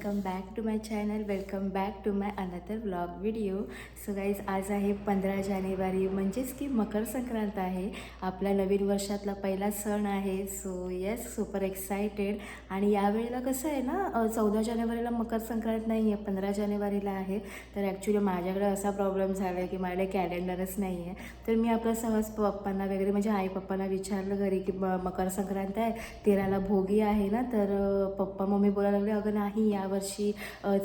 Welcome back to my channel welcome back to my another blog video. So guys आज आहे पंधरा जानेवारी म्हणजेच की मकर संक्रांत आहे. आपल्या नवीन वर्षातला पहिला सण आहे. सो येस सुपर एक्सायटेड आणि यावेळेला कसं आहे ना चौदा जानेवारीला मकर संक्रांत नाही आहे पंधरा जानेवारीला आहे. तर ॲक्च्युली माझ्याकडे असा प्रॉब्लेम झाला आहे की माझ्याकडे कॅलेंडरच नाही आहे तर मी आपलं सहज पप्पांना वगैरे म्हणजे आई पप्पांना विचारलं घरी की म मकर संक्रांत आहे तेराला भोगी आहे ना तर पप्पा मम्मी बोलायला लागले अगं नाही या यावर्षी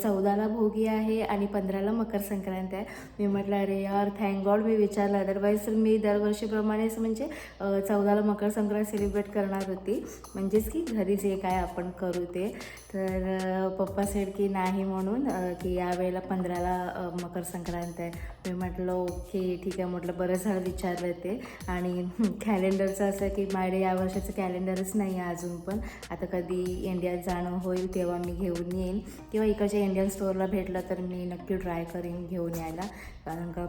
चौदाला भोगी आहे आणि पंधराला मकर संक्रांत आहे. मी म्हटलं अरे यार थँक गॉड मी विचारलं. अदरवाईज तर मी दरवर्षीप्रमाणेच म्हणजे चौदाला मकर संक्रांत सेलिब्रेट करणार होती. म्हणजेच की घरी जे काय आपण करू ते. तर पप्पा सेड की नाही म्हणून की यावेळेला पंधराला मकर संक्रांत आहे. मी म्हटलं ओके ठीक आहे. म्हटलं बरं झालं विचारलं ते. आणि कॅलेंडरचं असं की माझ्याकडे या वर्षाचं कॅलेंडरच नाही आहे अजून पण. आता कधी इंडियात जाणं होईल तेव्हा मी घेऊन येईन. किंवा इकडच्या इंडियन स्टोअरला भेटलं तर मी नक्की ट्राय करेन घेऊन यायला. कारण का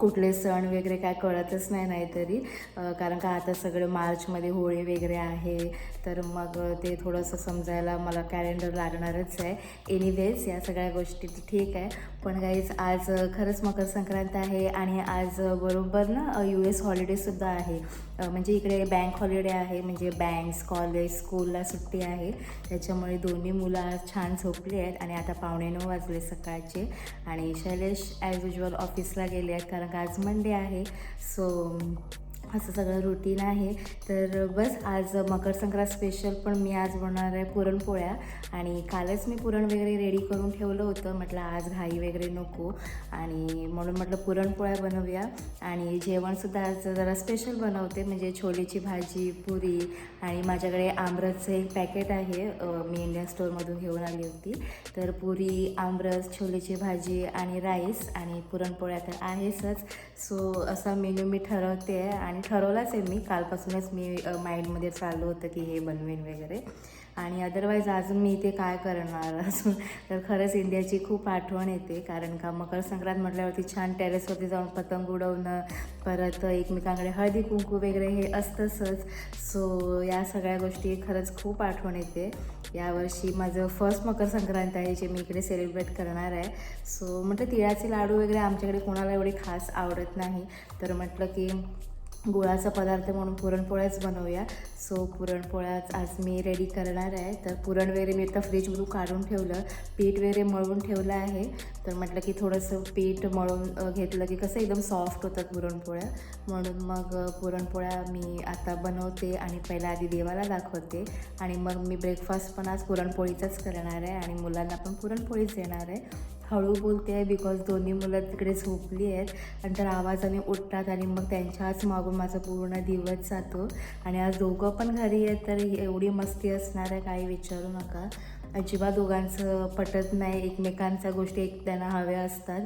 कुठले सण वगैरे काय कळतच नाही नाहीतरी. कारण का आता सगळं मार्चमध्ये होळी वगैरे आहे. तर मग ते थोडंसं समजायला मला कॅलेंडर लागणारच आहे. एनिवेज या सगळ्या गोष्टी ठीक आहे. पण काहीच आज खरंच मकर संक्रांत आहे आणि आज बरोबर ना यू एस हॉलिडेसुद्धा आहे. म्हणजे इकडे बँक हॉलिडे आहे म्हणजे बँक्स कॉलेज स्कूलला सुट्टी आहे. त्याच्यामुळे दोन्ही मुलं छान झोपली आहेत आणि आता पावणे नऊ वाजले सकाळचे आणि शैलेश ॲज युजल ऑफिसला गेले आहेत कारण का आज मंडे आहे. सो असं सगळं रुटीन आहे. तर बस आज मकर संक्रांत स्पेशल पण मी आज बनवणार आहे पुरणपोळ्या. आणि कालच मी पुरण वगैरे रेडी करून ठेवलं होतं. म्हटलं आज घाई वगैरे नको. आणि म्हणून म्हटलं पुरणपोळ्या बनवूया. आणि जेवणसुद्धा आज जरा स्पेशल बनवते. म्हणजे छोलेची भाजी पुरी आणि माझ्याकडे आमरसचं एक पॅकेट आहे. मी इंडियन स्टोअरमधून घेऊन आली होती. तर पुरी आमरस छोलेची भाजी आणि राईस आणि पुरणपोळ्या तर आहेसच. सो असा मेन्यू मी ठरवते आहे आणि ठरवलाच आहे मी. कालपासूनच मी माइंडमध्ये चालू होतं की हे बनवेन वगैरे. आणि अदरवाईज अजून मी इथे काय करणार? अजून तर खरंच इंडियाची खूप आठवण येते. कारण का मकर संक्रांत म्हटल्यावरती छान टेरेसवरती जाऊन पतंग उडवणं परत एकमेकांकडे हळदी कुंकू वगैरे हे असतंच सो या सगळ्या गोष्टी खरंच खूप आठवण येते. यावर्षी माझं फर्स्ट मकर संक्रांत आहे जे मी इकडे सेलिब्रेट करणार आहे. सो म्हटलं तिळाचे लाडू वगैरे आमच्याकडे कोणाला एवढे खास आवडत नाही. तर म्हटलं की गुळाचा पदार्थ म्हणून पुरणपोळ्याच बनवूया. सो पुरणपोळ्याच आज मी रेडी करणार आहे. तर पुरण वगैरे मी आता फ्रीजमधून काढून ठेवलं. पीठ वगैरे मळून ठेवलं आहे. तर म्हटलं की थोडंसं पीठ मळून घेतलं की कसं एकदम सॉफ्ट होतात पुरणपोळ्या. म्हणून मग पुरणपोळ्या मी आता बनवते आणि पहिला आधी देवाला दाखवते. आणि मग मी ब्रेकफास्ट पण आज पुरणपोळीचाच करणार आहे आणि मुलांना पण पुरणपोळीच देणार आहे. हळू बोलते आहे बिकॉज दोन्ही मुलं तिकडे झोपली आहेत. आणि तर आवाजाने उठतात आणि मग त्यांच्याच मागून माझा पूर्ण दिवस जातो. आणि आज दोघं पण घरी आहेत तर एवढी मस्ती असणार आहे काही विचारू नका. अजिबात दोघांचं पटत नाही. एकमेकांच्या गोष्टी एक त्यांना हव्या असतात.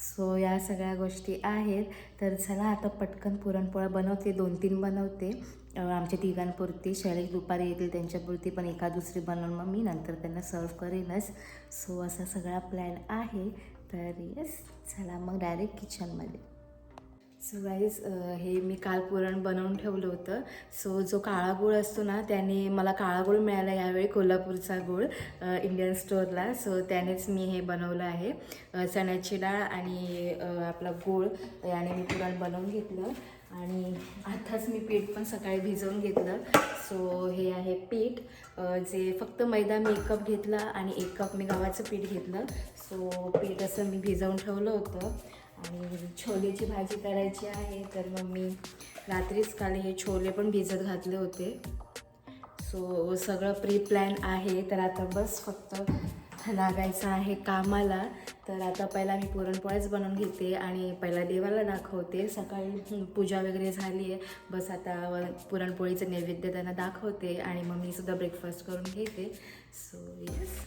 सो या सगळ्या गोष्टी आहेत. तर चला आता पटकन पुरणपोळ्या बनवते. दोन तीन बनवते. आमच्या तिघांपुरती. शैलेश दुपारी येतील त्यांच्यापुरती पण एका दुसरी बनवून मग मी नंतर त्यांना सर्व करेनच. सो असा सगळा प्लॅन आहे. तर येस चला मग डायरेक्ट किचनमध्ये सो गाईज हे मी काल पुरण बनवून ठेवलं होतं. सो जो काळा गूळ असतो ना त्याने मला काळा गूळ मिळाला यावेळी कोल्हापूरचा गूळ इंडियन स्टोअरला सो त्यानेच मी हे बनवलं आहे. चण्याची डाळ आणि आपला गूळ याने मी पुरण बनवून घेतलं. आणि आताच मी पीठ पण सकाळी भिजवून घेतलं. सो हे आहे पीठ. जे फक्त मैदा मी एक कप घेतला आणि एक कप मी गव्हाचं पीठ घेतलं. सो पीठ असं मी भिजवून ठेवलं होतं. आणि छोलेची भाजी करायची आहे तर मग मी रात्रीच काल हे छोले पण भिजत घातले होते. सो सगळं प्री प्लॅन आहे तर आता बस फक्त लागायचं आहे कामाला. तर आता पहिला मी पुरणपोळ्याच बनवून घेते आणि पहिला देवाला दाखवते. सकाळी पूजा वगैरे झाली आहे बस आता पुरणपोळीचं नैवेद्य त्यांना दाखवते आणि मग मी सुद्धा ब्रेकफास्ट करून घेते. सो येस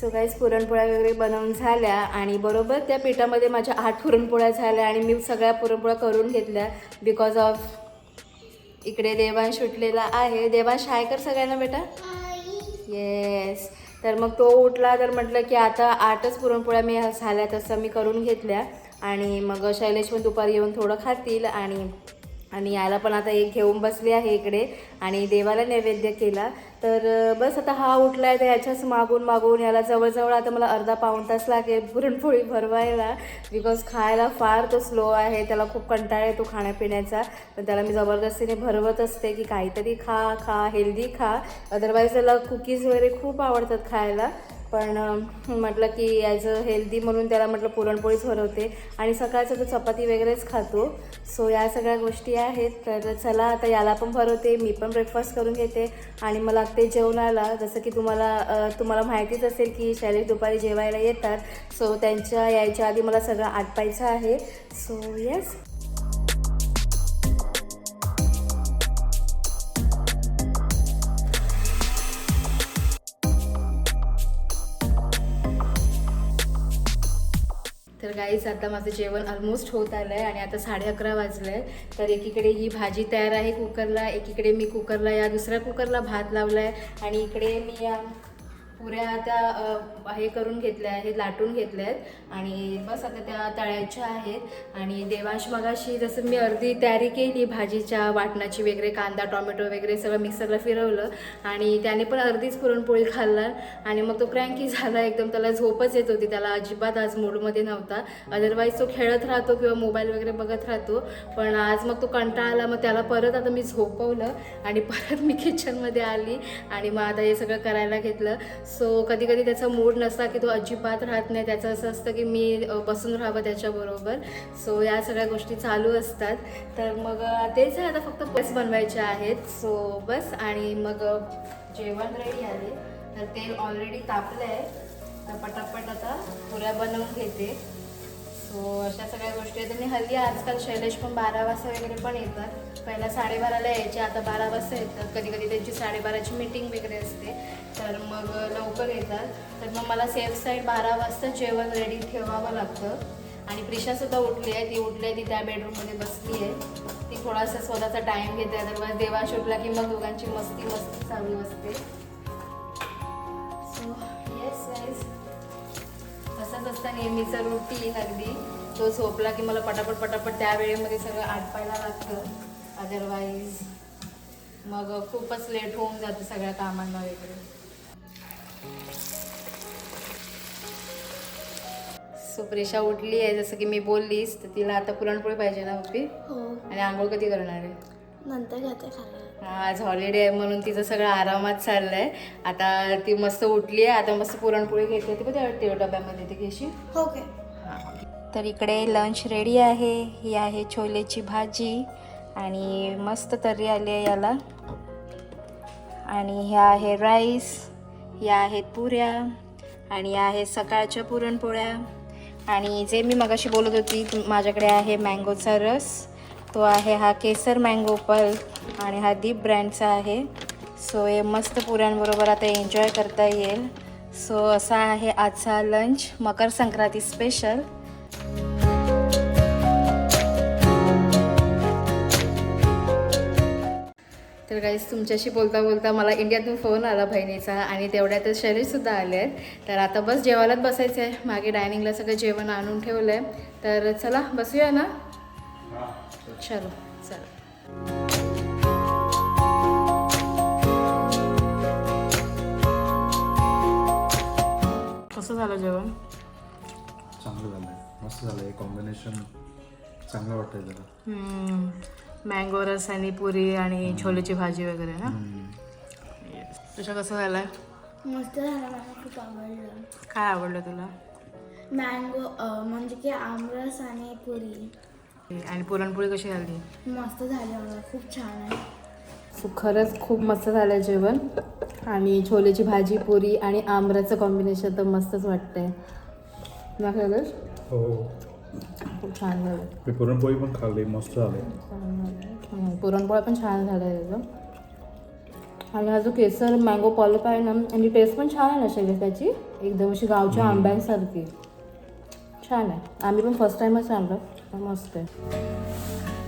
सो काहीच पुरणपोळ्या वगैरे बनवून झाल्या आणि बरोबर त्या पिठामध्ये माझ्या आठ पुरणपोळ्या झाल्या आणि मी सगळ्या पुरणपोळ्या करून घेतल्या बिकॉज ऑफ इकडे देवांश उठलेला आहे. देवांश हाय कर सगळ्यांना बेटा. येस तर मग तो उठला तर म्हटलं की आता आठच पुरणपोळ्या मी झाल्या तसं मी करून घेतल्या आणि मग शैलेश पण दुपारी येऊन थोडं खातील आणि आणि याला पण आता एक घेऊन बसली आहे इकडे आणि देवाला नैवेद्य केला. तर बस आता हा उठला आहे तर याच्याच मागून मागून याला जवळजवळ आता मला अर्धा पाऊण तास लागेल पुरणपोळी भरवायला. बिकॉज खायला फार तो स्लो आहे त्याला खूप कंटाळा येतो खाण्यापिण्याचा. पण त्याला मी जबरदस्तीने भरवत असते की काहीतरी खा खा हेल्दी खा. अदरवाईज त्याला कुकीज वगैरे खूप आवडतात खायला. पण म्हटलं की ॲज अ हेल्दी म्हणून त्याला म्हटलं पुरणपोळीच भरवते आणि सकाळचं तर चपाती वगैरेच खातो. सो या सगळ्या गोष्टी आहेत. तर चला आता याला पण भरवते मी पण ब्रेकफास्ट करून घेते. आणि मला ते जेवणाला जसं की तुम्हाला तुम्हाला माहितीच असेल की शैलेश दुपारी जेवायला येतात. सो त्यांच्या यायच्या आधी मला सगळं आटपायचं आहे. सो येस तर गाईज आता माझं जेवण ऑलमोस्ट होत आलं आहे आणि आता साडे अकरा वाजलं आहे तर एकीकडे ही भाजी तयार आहे कुकरला एकीकडे मी कुकरला या दुसऱ्या कुकरला भात लावला आहे आणि इकडे मी या पुऱ्या आता हे करून घेतले आहेत लाटून घेतले आहेत. आणि बस आता त्या तळायच्या आहेत. आणि देवांश मगाशी जसं मी अर्धी तयारी केली भाजीच्या वाटणाची वगैरे कांदा टोमॅटो वगैरे सगळं मिक्सरला फिरवलं. आणि त्याने पण अर्धीच पुरणपोळी खाल्ला. आणि मग तो क्रँकी झाला एकदम त्याला झोपच येत होती. त्याला अजिबात आज मूडमध्ये नव्हता. अदरवाईज तो खेळत राहतो किंवा मोबाईल वगैरे बघत राहतो. पण आज मग तो कंटाळा आला. मग त्याला परत आता मी झोपवलं. आणि परत मी किचनमध्ये आली. आणि मग आता हे सगळं करायला घेतलं. सो कधी कधी त्याचा मूड नसला की तो अजिबात राहत नाही. त्याचं असं असतं की मी बसून राहावं त्याच्याबरोबर. सो या सगळ्या गोष्टी चालू असतात. तर मग तेच आहे. आता फक्त बस बनवायचे आहेत. सो बस. आणि मग जेवण रेडी आहे. तर तेल ऑलरेडी तापलं आहे तर पटापट आता पुऱ्या बनवून घेते. सो अशा सगळ्या गोष्टी आहेत. आणि हल्ली आजकाल शैलेश पण बारा वाजता वगैरे पण येतात. पहिला साडेबाराला यायचे आता बारा वाजता येतात. कधी कधी त्यांची साडेबाराची मीटिंग वगैरे असते. तर मग लवकर येतात. तर मग मला सेफ साईड बारा वाजता जेवण रेडी ठेवावं लागतं. आणि प्रिशासुद्धा उठली आहे. ती उठली आहे. ती त्या बेडरूममध्ये बसली आहे. ती थोडासा स्वतःचा टाईम घेते. अदरवाईज देवा सुटला की मग दोघांची मस्ती मस्ती चालू असते. असतं नेहमीचं रुटीन अगदी. तो झोपला की मला पटापट पटापट त्या वेळेमध्ये सगळं आटपायला लागतं. अदरवाईज मग खूपच लेट होऊन जातं सगळ्या कामांना वगैरे. सो प्रेशा उठली आहे जसं की मी बोललीस तर तिला आता पुरणपोळी पाहिजे ना पप्पी? हो. आणि आंघोळ कधी करणार आहे? नंतर खायला. हा, आज हॉलिडे आहे म्हणून तिचं सगळं आरामात चाललंय. आता ती मस्त उठली आहे आता मस्त पुरणपोळी घेते ती पण ते डब्यामध्ये ती घेशील? हो काय तर इकडे लंच रेडी आहे ही आहे छोलेची भाजी आणि मस्त तर्री आली आहे याला. आणि ह्या आहे राईस या आहेत पुऱ्या आणि या आहेत सकाळच्या पुरणपोळ्या. आणि जे मी मगाशी बोलत होती माझ्याकडे आहे मँगोचा रस तो आहे हा केसर मँगो पल आणि हा दीप ब्रँडचा आहे. सो हे मस्त पुऱ्यांबरोबर आता एन्जॉय करता येईल. सो असा आहे आजचा लंच मकर संक्रांती स्पेशल तर गाईज तुमच्याशी बोलता बोलता मला इंडियातून फोन आला बहिणीचा आणि तेवढ्यातच शरीरसुद्धा आले आहेत तर आता बस जेवायलाच बसायचं आहे मागे डायनिंगला सगळं जेवण आणून ठेवलं आहे तर चला बसूया ना? चलो चला. कसं झालं जेवण? चांगलं झालंय. मस्त झालंय. कॉम्बिनेशन चांगलं वाटतंय जरा. मँगो रस आणि पुरी आणि छोलेची भाजी वगैरे ना? तुझं कसं झालंय? मस्त झालं. मला खूप आवडलं. काय आवडलं तुला? मँगो म्हणजे की आमरस आणि पुरी. आणि पुरणपोळी कशी झाली? मस्त झाली खूप छान आहे. खरंच खूप मस्त झालं जेवण. आणि छोलेची भाजी पुरी आणि आमराचं कॉम्बिनेशन तर मस्तच वाटतंय. ना खरंच हो. खूप छान झालं. पुरणपोळी पण खाल्ली मस्त झाले. हं, पुरणपोळ्या पण छान झाल्या त्याचं आणि हा जो केसर मँगो पॉलिप आहे ना आणि टेस्ट पण छान आहे ना त्याची? एकदम अशी गावच्या आंब्यांसारखी. छान आहे. आम्ही पण फर्स्ट टाइमच आणलं. पण मस्त आहे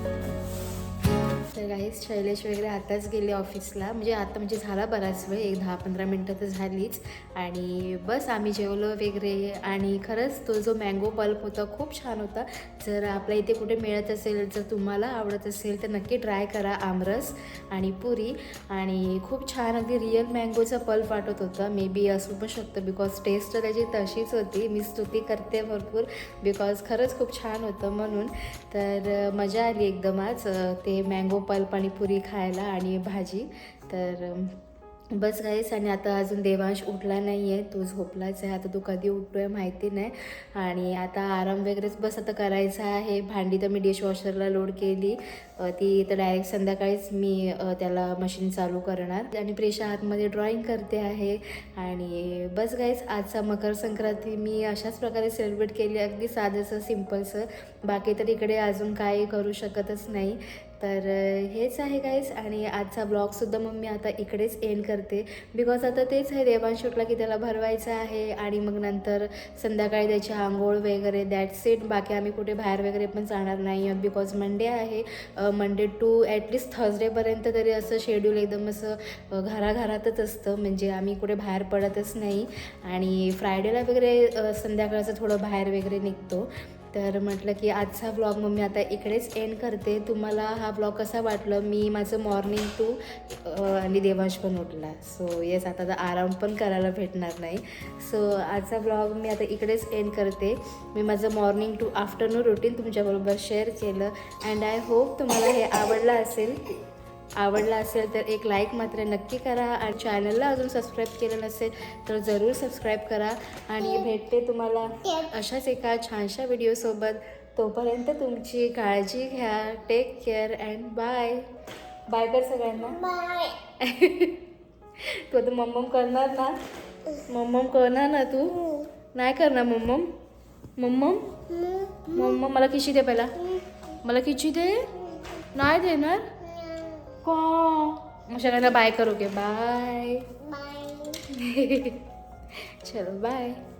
तर गाईज शैलेश वगैरे आताच गेले ऑफिसला म्हणजे आता म्हणजे झाला बराच वेळ एक दहा पंधरा मिनटं तर झालीच. आणि बस आम्ही जेवलो वगैरे. आणि खरंच तो जो मँगो पल्प होता खूप छान होता. जर आपल्या इथे कुठे मिळत असेल जर तुम्हाला आवडत असेल तर नक्की ट्राय करा आमरस आणि पुरी. आणि खूप छान अगदी रिअल मँगोचा पल्प वाटत होता. मे बी असू पण शकतं बिकॉज टेस्ट तर त्याची तशीच होती. मी स्तुती करते भरपूर बिकॉज खरंच खूप छान होतं म्हणून. तर मजा आली एकदम आज ते मँगो पल्प पाणीपुरी खायला आणि भाजी. तर बस गाईस आणि आता अजून देवांश उठला नाही आहे तो झोपलाच आहे. आता तो कधी उठतो आहे माहिती नाही. आणि आता आराम वगैरेच बस आता करायचा आहे. भांडी तर मी डिशवॉशरला लोड केली. ती तर डायरेक्ट संध्याकाळीच मी त्याला मशीन चालू करणार. आणि प्रेशा आतमध्ये ड्रॉइंग करते आहे. आणि बस गाईस आजचा मकर संक्रांती मी अशाच प्रकारे सेलिब्रेट केली. अगदी साधंसं सिम्पलचं बाकी तर इकडे अजून काही करू शकतच नाही. तर हेच आहे गाईस आणि आजचा ब्लॉगसुद्धा मग मी आता इकडेच एंड करते. बिकॉज आता तेच आहे देवांशुटला की त्याला भरवायचं आहे आणि मग नंतर संध्याकाळी त्याची आंघोळ वगैरे दॅट्स इट बाकी आम्ही कुठे बाहेर वगैरे पण जाणार नाही आहोत बिकॉज मंडे आहे. मंडे टू ॲटलिस्ट थर्सडेपर्यंत तरी असं शेड्यूल एकदम असं घराघरातच असतं. म्हणजे आम्ही कुठे बाहेर पडतच नाही. आणि फ्रायडेला वगैरे संध्याकाळचं थोडं बाहेर वगैरे निघतो. तर म्हटलं की आजचा ब्लॉग मग मी आता इकडेच एंड करते. तुम्हाला हा ब्लॉग कसा वाटलं? मी माझं मॉर्निंग टू आणि देवांश पण उठला. सो येस आता तर आराम पण करायला भेटणार नाही. सो आजचा ब्लॉग मी आता इकडेच एंड करते. मी माझं मॉर्निंग टू आफ्टरनून रुटीन तुमच्याबरोबर शेअर केलं. अँड आय होप तुम्हाला हे आवडलं असेल. आवडला असेल तर एक लाईक मात्र नक्की करा आणि चॅनलला अजून सबस्क्राईब केलं नसेल तर जरूर सबस्क्राईब करा. आणि भेटते तुम्हाला अशाच एका छानशा व्हिडिओसोबत तोपर्यंत तुमची काळजी घ्या. Take care and bye bye कर सगळ्यांना. बाय तू आता मम्मम करणार ना? मम्मम करणार ना तू? नाही करणार मम्मम? मम्मम? मम्मम मला खिशी दे पहिला. मला खिची दे? नाही देणार? का मग सगळ्यांना बाय करू घे. बाय बाय चलो बाय बाय